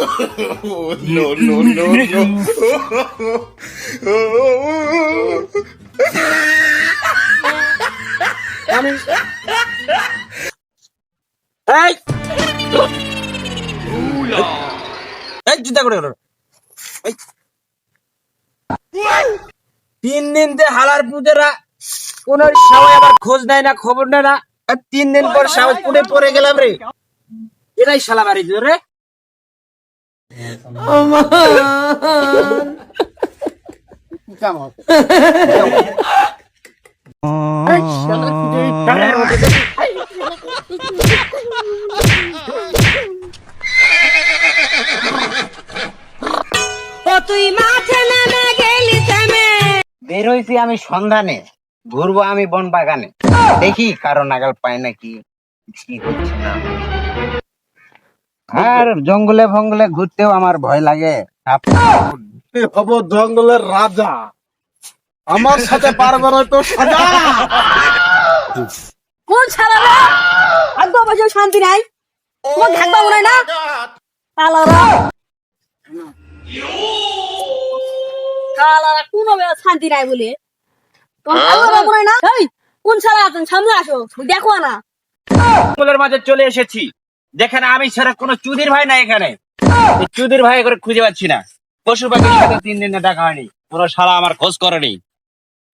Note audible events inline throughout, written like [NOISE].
[LAUGHS] No, no, no, no. তিন দিন তে হালার পুজোরা কোন সবাই আবার খোঁজ নেয় না খবর নেয় না। তিন দিন পর সাহস পুড়ে পড়ে গেলাম রে? এটাই শালা বাড়ি রে তুই মাঠে নেমে গেলি থেমে বের হইছি আমি সন্ধানে, ঘুরবো আমি বন বাগানে দেখি কারও নাগাল পায় নাকি, কি হচ্ছে না আর জঙ্গলে ফঙ্গলে ঘুরতেও আমার ভয় লাগে। হব জঙ্গলের রাজা। আমার সাথে পারবে না তো সাজা। কোন ছাড়া রে? ভাগ্য বসে শান্তি নাই। তোমার ভাগ্য মনে না? কালারা কালারা কোন শান্তি নাই বলে? না? কোন ছাড়া আছেন? সামনে আসো। দেখো না। জঙ্গলের মাঝে চলে এসেছি। যেখানে আমি ছাড়া কোনো চুদির ভাই নাই এখানে। চুদির ভাই করে খুঁজে পাচ্ছি না। পশু পাখির সাথে তিন দিন দেখা হয়নি। কোনো সারা আমার খোঁজ করেনি।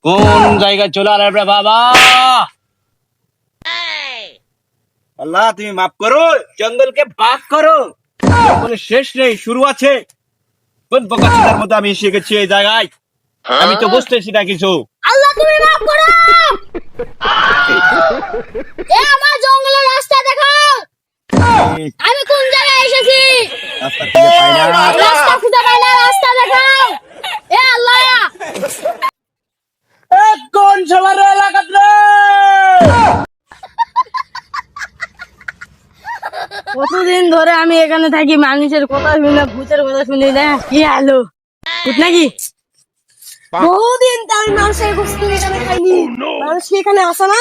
কোন জায়গায় চলে আলে রে বাবা? আল্লাহ, তুমি মাফ করো। জঙ্গলকে বাক করো। জঙ্গলের শেষ নেই, শুরু আছে। কোন বোকাচিতার মধ্যে আমি এসে গেছি এই জায়গায়? আমি তো বুঝতেছি না কিছু। আল্লাহ, তুমি মাফ করো। এ আমার আমি কোন জায়গায় এসেছি? রাস্তা খুঁজে পাই না। রাস্তা খুঁজে পাই না রাস্তা দেখাও এ আল্লাহ। কোন শালার এলাকাত রে? কতদিন ধরে আমি এখানে থাকি মানুষের কথা শুনি না ভূতের কথা শুনি না? কি আলো? ঠিক নাকি? বহুদিন তো আমি মানুষের গোষ্ঠী এখানে খাইনি। মানুষ কি এখানে আসে না?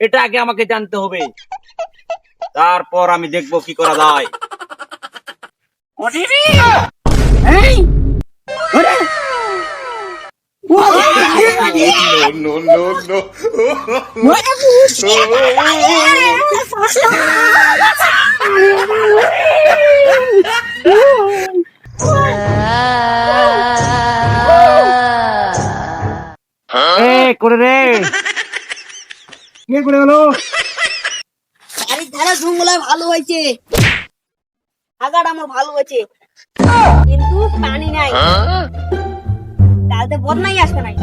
এটা আগে আমাকে জানতে হবে। তারপর আমি দেখব কি করা যায়। No, কে করে গেল? বাড়ির ধারে জঙ্গলে ভালো হয়েছে। আমার ভালো হয়েছে। কিন্তু পানি নাই। বদনাই আসবে নাই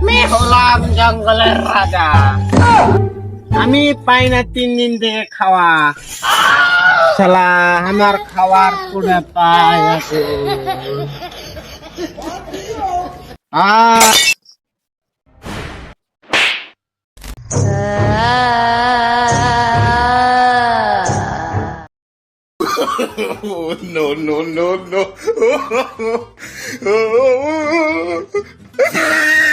আমি হলাম জঙ্গলের রাজা। আমি পাই না তিন দিন থেকে খাওয়া। শালা আমার খাওয়ার কোনে পাই আছে। আহ Oh, no, no, no, no. [LAUGHS]